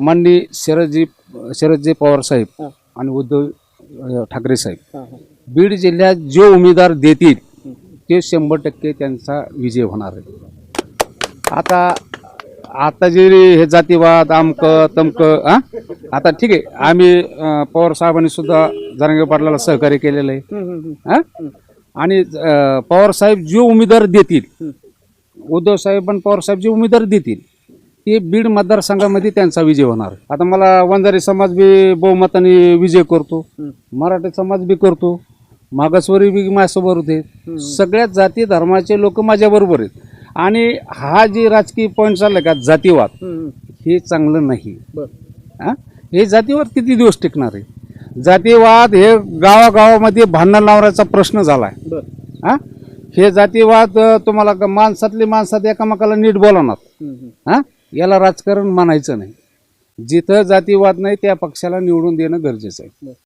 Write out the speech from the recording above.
माननीय शरदजी शरदजी पवार साहेब हा. आणि उद्धव ठाकरे साहेब हा, हा. बीड जिल्ह्यात जे उमेदवार देतील ते शंभर टक्के त्यांचा विजय होणार आहे आता आता जे हे जातीवाद आमक तमक आ? आता ठीक आहे आम्ही पवार साहेबांनी सुद्धा जरांगे पाटलाला सहकार्य केलेलं आहे. हा? आणि पवार साहेब जे उमेदवार देतील उद्धव साहेब आणि पवार साहेब जे उमेदवार देतील ते बीड मतदारसंघामध्ये त्यांचा विजय होणार. आता मला वंजारी समाज बी बहुमताने विजय करतो. मराठी समाज बी करतो. मागासवर्गीय बी माझ्यासोबत होते. सगळ्या जाती धर्माचे लोक माझ्याबरोबर आहेत. आणि हा जे राजकीय पॉईंट चाललाय का जातीवाद हे चांगलं नाही. हा? जातीवाद किती दिवस टिकणार आहे? जातीवाद हे गावागावामध्ये भांडण लावण्याचा प्रश्न झालाय. बर. हा? हे जातीवाद तुम्हाला माणसातली माणसात एकामेकाला नीट बोलवणार. हा? याला राजकारण म्हणायचं नाही. जिथं जातीवाद नाही त्या पक्षाला निवडून देणं गरजेचं आहे.